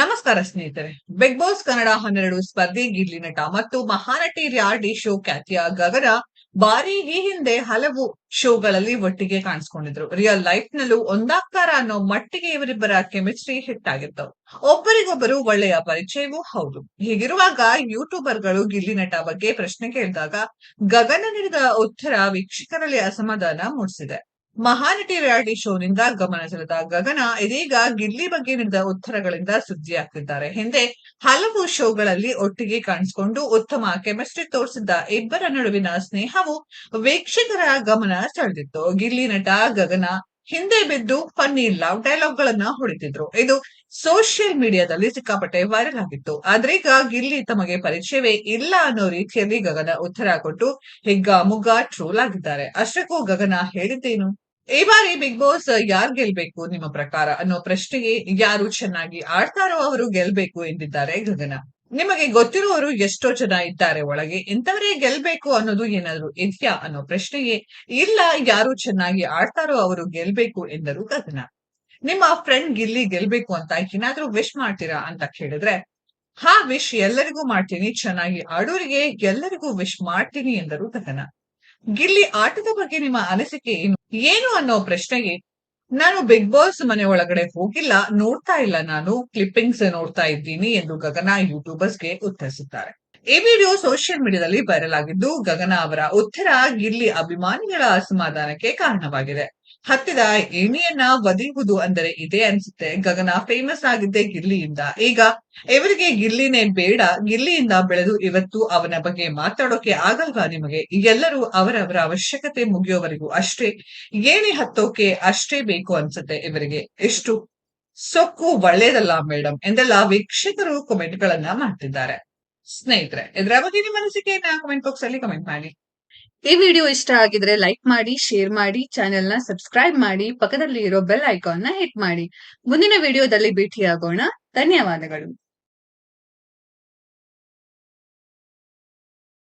ನಮಸ್ಕಾರ ಸ್ನೇಹಿತರೆ. Big boss Kannada ಹನ್ನೆರಡು ಸ್ಪರ್ಧೆ ಗಿಲ್ಲಿ ನಟ ಮತ್ತು ಮಹಾನಟಿ ರಿಯಾಲಿಟಿ ಶೋ ಖ್ಯಾತಿಯ ಗಗನ ಬಾರಿ ಈ ಹಿಂದೆ ಹಲವು ಶೋಗಳಲ್ಲಿ ಒಟ್ಟಿಗೆ ಕಾಣಿಸ್ಕೊಂಡಿದ್ರು. ರಿಯಲ್ ಲೈಫ್ ನಲ್ಲೂ ಒಂದಾಗ್ತಾರ ಅನ್ನೋ ಮಟ್ಟಿಗೆ ಇವರಿಬ್ಬರ ಕೆಮಿಸ್ಟ್ರಿ ಹಿಟ್ ಆಗಿತ್ತು. ಒಬ್ಬರಿಗೊಬ್ಬರು ಒಳ್ಳೆಯ ಪರಿಚಯವೂ ಹೌದು. ಹೀಗಿರುವಾಗ ಯೂಟ್ಯೂಬರ್ಗಳು ಗಿಲ್ಲಿ ನಟ ಬಗ್ಗೆ ಪ್ರಶ್ನೆ ಕೇಳಿದಾಗ ಗಗನ ನೀಡಿದ ಉತ್ತರ ವೀಕ್ಷಕರಲ್ಲಿ ಅಸಮಾಧಾನ ಮೂಡಿಸಿದೆ. ಮಹಾನಟಿ ರಿಯಾಲಿಟಿ ಶೋನಿಂದ ಗಮನ ಸೆಳೆದ ಗಗನ ಇದೀಗ ಗಿಲ್ಲಿ ಬಗ್ಗೆ ನೀಡಿದ ಉತ್ತರಗಳಿಂದ ಸುದ್ದಿಯಾಗ್ತಿದ್ದಾರೆ. ಹಿಂದೆ ಹಲವು ಶೋಗಳಲ್ಲಿ ಒಟ್ಟಿಗೆ ಕಾಣಿಸಿಕೊಂಡು ಉತ್ತಮ ಕೆಮಿಸ್ಟ್ರಿ ತೋರಿಸಿದ್ದ ಇಬ್ಬರ ನಡುವಿನ ಸ್ನೇಹವು ವೀಕ್ಷಕರ ಗಮನ ಸೆಳೆದಿತ್ತು. ಗಿಲ್ಲಿ ನಟ ಗಗನ ಹಿಂದೆ ಬಿದ್ದು ಫನ್ನಿ ಲವ್ ಡೈಲಾಗ್ ಗಳನ್ನ ಹೊಡಿತಿದ್ರು. ಇದು ಸೋಷಿಯಲ್ ಮೀಡಿಯಾದಲ್ಲಿ ಸಿಕ್ಕಾಪಟ್ಟೆ ವೈರಲ್ ಆಗಿತ್ತು. ಆದ್ರೀಗ ಗಿಲ್ಲಿ ತಮಗೆ ಪರಿಚಯವೇ ಇಲ್ಲ ಅನ್ನೋ ರೀತಿಯಲ್ಲಿ ಗಗನ ಉತ್ತರ ಕೊಟ್ಟು ಹಿಗ್ಗ ಮುಗ್ಗ ಟ್ರೋಲ್ ಆಗಿದ್ದಾರೆ. ಅಷ್ಟಕ್ಕೂ ಗಗನ ಹೇಳಿದ್ದೇನು? ಈ ಬಾರಿ ಬಿಗ್ ಬಾಸ್ ಯಾರ್ ಗೆಲ್ಬೇಕು ನಿಮ್ಮ ಪ್ರಕಾರ ಅನ್ನೋ ಪ್ರಶ್ನೆಗೆ ಯಾರು ಚೆನ್ನಾಗಿ ಆಡ್ತಾರೋ ಅವರು ಗೆಲ್ಬೇಕು ಎಂದಿದ್ದಾರೆ ಗಗನ. ನಿಮಗೆ ಗೊತ್ತಿರುವವರು ಎಷ್ಟೋ ಜನ ಇದ್ದಾರೆ ಒಳಗೆ, ಇಂಥವರೇ ಗೆಲ್ಬೇಕು ಅನ್ನೋದು ಏನಾದ್ರು ಇದೆಯಾ ಅನ್ನೋ ಪ್ರಶ್ನೆಗೆ ಇಲ್ಲ ಯಾರು ಚೆನ್ನಾಗಿ ಆಡ್ತಾರೋ ಅವರು ಗೆಲ್ಬೇಕು ಎಂದರು ಗಗನ. ನಿಮ್ಮ ಫ್ರೆಂಡ್ ಗಿಲ್ಲಿ ಗೆಲ್ಬೇಕು ಅಂತ ಏನಾದ್ರೂ ವಿಶ್ ಮಾಡ್ತೀರಾ ಅಂತ ಕೇಳಿದ್ರೆ, ಹಾ ವಿಶ್ ಎಲ್ಲರಿಗೂ ಮಾಡ್ತೀನಿ, ಚೆನ್ನಾಗಿ ಆಡೋರಿಗೆ ಎಲ್ಲರಿಗೂ ವಿಶ್ ಮಾಡ್ತೀನಿ ಎಂದರು ಗಗನ. ಗಿಲ್ಲಿ ಆಟದ ಬಗ್ಗೆ ನಿಮ್ಮ ಅನಿಸಿಕೆ ಏನು? ಏನು ಅನ್ನೋ ಪ್ರಶ್ನೆಗೆ ನಾನು ಬಿಗ್ ಬಾಸ್ ಮನೆ ಒಳಗಡೆ ಹೋಗಿಲ್ಲ, ನೋಡ್ತಾ ಇಲ್ಲ. ನಾನು ಕ್ಲಿಪ್ಪಿಂಗ್ಸ್ ನೋಡ್ತಾ ಇದ್ದೀನಿ ಎಂದು ಗಗನ ಯೂಟ್ಯೂಬರ್ಸ್ಗೆ ಉತ್ತರಿಸಿದ್ದಾರೆ ಈ ವಿಡಿಯೋ ಸೋಷಿಯಲ್ ಮೀಡಿಯಾದಲ್ಲಿ ವೈರಲ್ ಆಗಿದ್ದು ಗಗನ ಅವರ ಉತ್ತರ ಗಿಲ್ಲಿ ಅಭಿಮಾನಿಗಳ ಅಸಮಾಧಾನಕ್ಕೆ ಕಾರಣವಾಗಿದೆ. ಹತ್ತಿದ ಏಣಿಯನ್ನ ಒದೆಯುವುದು ಅಂದರೆ ಇದೆ ಅನ್ಸುತ್ತೆ. ಗಗನ ಫೇಮಸ್ ಆಗಿದ್ದೆ ಗಿಲ್ಲಿಯಿಂದ. ಈಗ ಇವರಿಗೆ ಗಿಲ್ಲಿನೇ ಬೇಡ. ಗಿಲ್ಲಿಯಿಂದ ಬೆಳೆದು ಇವತ್ತು ಅವನ ಬಗ್ಗೆ ಮಾತಾಡೋಕೆ ಆಗಲ್ವಾ ನಿಮಗೆ? ಎಲ್ಲರೂ ಅವರವರ ಅವಶ್ಯಕತೆ ಮುಗಿಯೋವರೆಗೂ ಅಷ್ಟೇ. ಏಣಿ ಹತ್ತೋಕೆ ಅಷ್ಟೇ ಬೇಕು ಅನ್ಸುತ್ತೆ ಇವರಿಗೆ. ಎಷ್ಟು ಸೊಕ್ಕು ಒಳ್ಳೇದಲ್ಲ ಮೇಡಮ್ ಎಂದೆಲ್ಲ ವೀಕ್ಷಕರು ಕಮೆಂಟ್ ಗಳನ್ನ ಮಾಡ್ತಿದ್ದಾರೆ. ಸ್ನೇಹಿತರೆ ಇದರ ಬಗ್ಗೆ ನಿಮ್ಮ ಅನಿಸಿಕೆಯನ್ನ ಕಮೆಂಟ್ ಬಾಕ್ಸ್ ಅಲ್ಲಿ ಕಮೆಂಟ್ ಮಾಡಿ. ಈ ವಿಡಿಯೋ ಇಷ್ಟ ಆಗಿದ್ರೆ ಲೈಕ್ ಮಾಡಿ ಶೇರ್ ಮಾಡಿ ಚಾನೆಲ್ನ ಸಬ್ಸ್ಕ್ರೈಬ್ ಮಾಡಿ ಪಕ್ಕದಲ್ಲಿ ಇರೋ ಬೆಲ್ ಐಕಾನ್ನ ಹಿಟ್ ಮಾಡಿ. ಮುಂದಿನ ವಿಡಿಯೋದಲ್ಲಿ ಭೇಟಿಯಾಗೋಣ. ಧನ್ಯವಾದಗಳು.